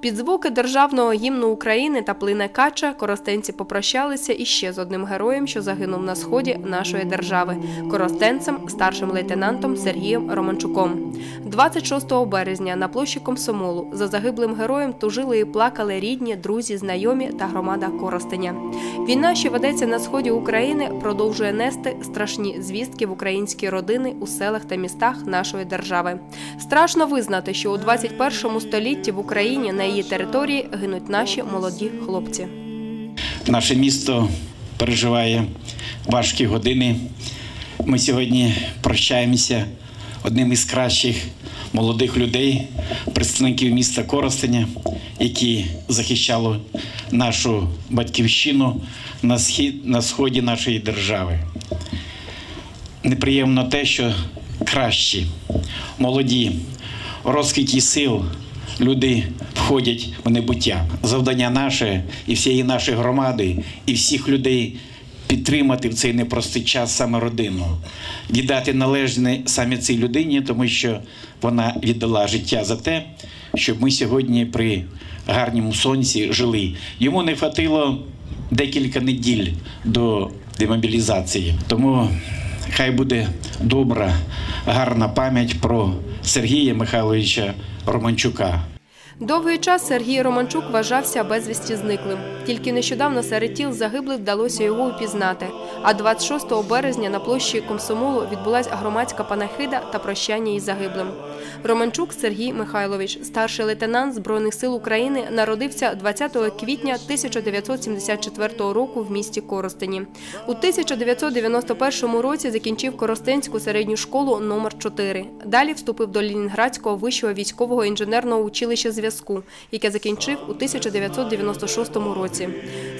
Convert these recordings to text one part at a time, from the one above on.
Під звуки державного гімну України та плине кача коростенці попрощалися іще з одним героєм, що загинув на сході нашої держави коростенцем, старшим лейтенантом Сергієм Романчуком. 26 березня на площі Комсомолу за загиблим героєм тужили і плакали рідні, друзі, знайомі та громада Коростеня. Війна, що ведеться на сході України, продовжує нести страшні звістки в українські родини у селах та містах нашої держави. Страшно визнати, що у 21 столітті в Україні на її території гинуть наші молоді хлопці. Наше місто переживає важкі години. Ми сьогодні прощаємося одним із кращих молодих людей, представників міста Коростеня, які захищали нашу батьківщину на схід на сході нашої держави. Неприємно те, що кращі, молоді, розквіті сил люди входять в небуття. Завдання наше і всієї нашої громади, і всіх людей підтримати в цей непростий час саме родину, віддати належне саме цій людині, тому що вона віддала життя за те, щоб ми сьогодні при гарному сонці жили. Йому не хватило декілька неділь до демобілізації. Тому хай буде добра, гарна пам'ять про Сергія Михайловича Романчука. Довгий час Сергій Романчук вважався безвісті зниклим. Тільки нещодавно серед тіл загиблих вдалося його упізнати. А 26 березня на площі Комсомолу відбулася громадська панахида та прощання із загиблим. Романчук Сергій Михайлович, старший лейтенант Збройних сил України, народився 20 квітня 1974 року в місті Коростені. У 1991 році закінчив Коростенську середню школу номер 4 Далі вступив до Ленінградського вищого військового інженерного училища зв'язку, яке закінчив у 1996 році.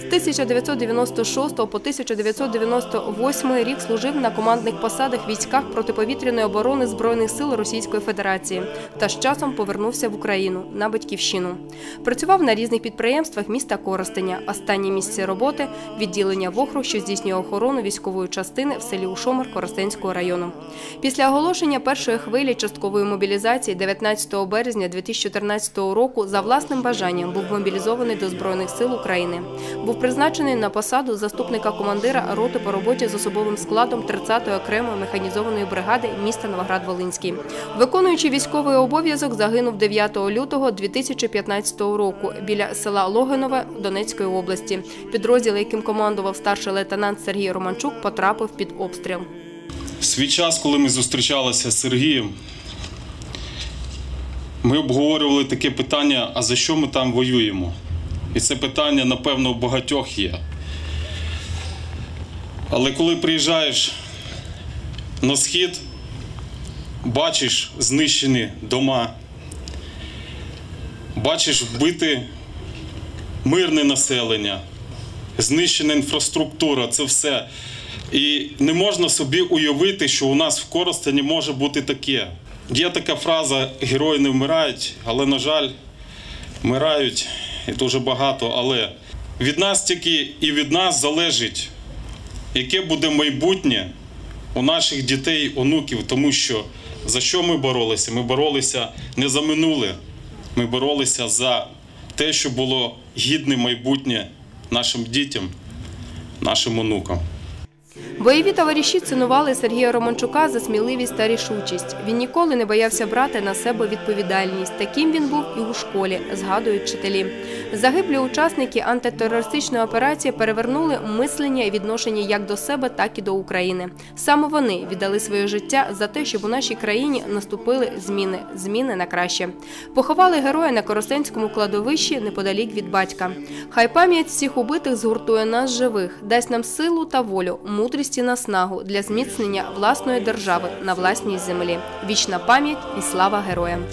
З 1996 по 1998 рік служив на командних посадах військах протиповітряної оборони Збройних сил Російської Федерації та з часом повернувся в Україну на батьківщину. Працював на різних підприємствах міста Коростеня. Останнє місце роботи відділення ВОХРу, що здійснює охорону військової частини в селі Ушомер Коростенського району. Після оголошення першої хвилі часткової мобілізації 19 березня 2014 року за власним бажанням був мобілізований до Збройних сил України. Був призначений на посаду заступника командира роти по роботі з особовим складом 30-ї окремої механізованої бригади міста Новоград-Волинський. Виконуючи військовий обов'язок, загинув 9 лютого 2015 року біля села Логинове Донецької області. Підрозділ, яким командував старший лейтенант Сергій Романчук, потрапив під обстріл. Свій час, коли ми зустрічалися з Сергієм, ми обговорювали таке питання: а за що ми там воюємо? І це питання, напевно, у багатьох є. Але коли приїжджаєш на схід, бачиш знищені дома, бачиш вбите мирне населення, знищена інфраструктура це все. І не можна собі уявити, що у нас в Коростені може бути таке. Є така фраза герої не вмирають, але, на жаль, вмирають і дуже багато. Але від нас тільки і від нас залежить, яке буде майбутнє у наших дітей, онуків, тому що за що ми боролися? Ми боролися не за минуле, ми боролися за те, що було гідне майбутнє нашим дітям, нашим онукам. Бойові товариші цінували Сергія Романчука за сміливість та рішучість. Він ніколи не боявся брати на себе відповідальність. Таким він був і у школі, згадують вчителі. Загиблі учасники антитерористичної операції перевернули мислення і відношення як до себе, так і до України. Саме вони віддали своє життя за те, щоб у нашій країні наступили зміни, зміни на краще. Поховали героя на Коростенському кладовищі неподалік від батька. Хай пам'ять всіх убитих згуртує нас живих, дасть нам силу та волю, мудрість і наснагу для зміцнення власної держави на власній землі. Вічна пам'ять і слава героям.